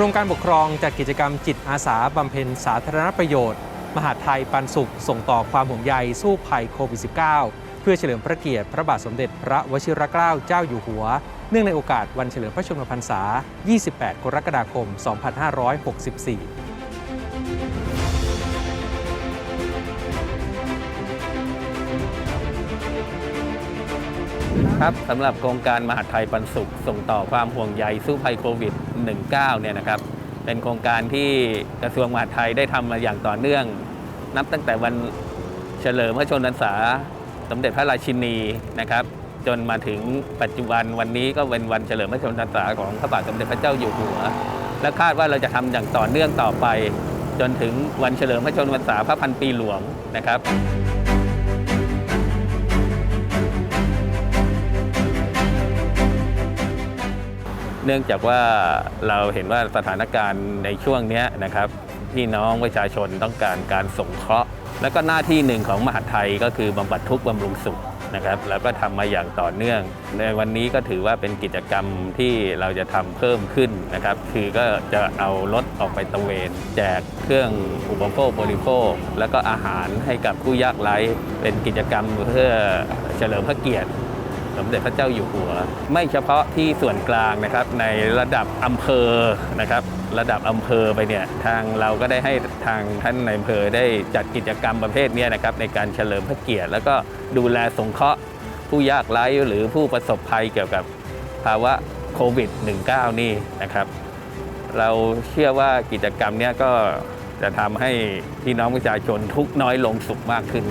รมการปกครองจัดกิจกรรมจิตอาสาบำเพ็ญสาธารณประโยชน์ มหาไทยปันสุข ส่งต่อความห่วงใยสู้ภัยโควิด -19 เพื่อเฉลิมพระเกียรติพระบาทสมเด็จพระวชิรเกล้าเจ้าอยู่หัว เนื่องในโอกาสวันเฉลิมพระชนมพรรษา 28 กรกฎาคม 2564 ครับสำหรับโครงการมหาดไทยปันสุข ส่งต่อความห่วงใยสู้ภัยโควิด -19 เนี่ยนะครับ เป็นโครงการที่กระทรวงมหาดไทยได้ทำมาอย่างต่อเนื่อง นับตั้งแต่วันเฉลิมพระชนมพรรษา สมเด็จพระราชินีนะครับ จนมาถึงปัจจุบันวันนี้ก็เป็นวันเฉลิมพระชนมพรรษาของพระบาทสมเด็จพระเจ้าอยู่หัว และคาดว่าเราจะทำอย่างต่อเนื่องต่อไป จนถึงวันเฉลิมพระชนมพรรษาพระพันปีหลวงนะครับ นื่องจากว่าเราเห็นว่าสถานการณ์ในช่วงนี้นะครับพี่น้องประชาชนต้องการการสงเคราะห์ และก็หน้าที่หนึ่งของมหาไทยก็คือบำบัดทุกข์บำรุงสุขนะครับแล้วก็ทำมาอย่างต่อเนื่อง ในวันนี้ก็ถือว่าเป็นกิจกรรมที่เราจะทำเพิ่มขึ้นนะครับ คือก็จะเอารถออกไปตระเวน แจกเครื่องอุปโภคบริโภค แล้วก็อาหารให้กับผู้ยากไร้เป็นกิจกรรมเพื่อเฉลิมพระเกียรติ สมเด็จพระเจ้าอยู่หัว ไม่เฉพาะที่ส่วนกลางนะครับในระดับอำเภอนะครับระดับอำเภอไปเนี่ยทางเราก็ได้ให้ทางท่านในอำเภอได้จัดกิจกรรมประเภทนี้นะครับในการเฉลิมพระเกียรติ แล้วก็ดูแลสงเคราะห์ผู้ยากไร้หรือผู้ประสบภัยเกี่ยวกับภาวะโควิด -19 นี่นะครับ เราเชื่อว่ากิจกรรมนี้ก็จะทำให้พี่น้องประชาชนทุกน้อยลงสุขมากขึ้น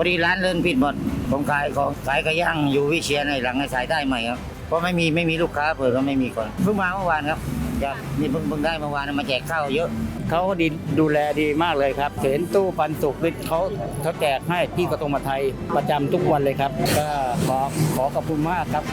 อดีร้านเลื่อนปิดหมดผมขายของขายกระย่างอยู่วิเชียรในหลังในสายใต้ใหม่ครับเพราะไม่มีไม่มีลูกค้าเปิดก็ไม่มีคนเพิ่งมาเมื่อวานครับจะนี่เพิ่งเพิ่งได้เมื่อวานมาแจกข้าวเยอะเขาก็ดีดูแลดีมากเลยครับเห็นตู้ปันสุกนี่เขาเขาแจกให้ที่กระทรวงมหาดไทยประจำทุกวันเลยครับ ก็ขอขอขอบคุณมากครับ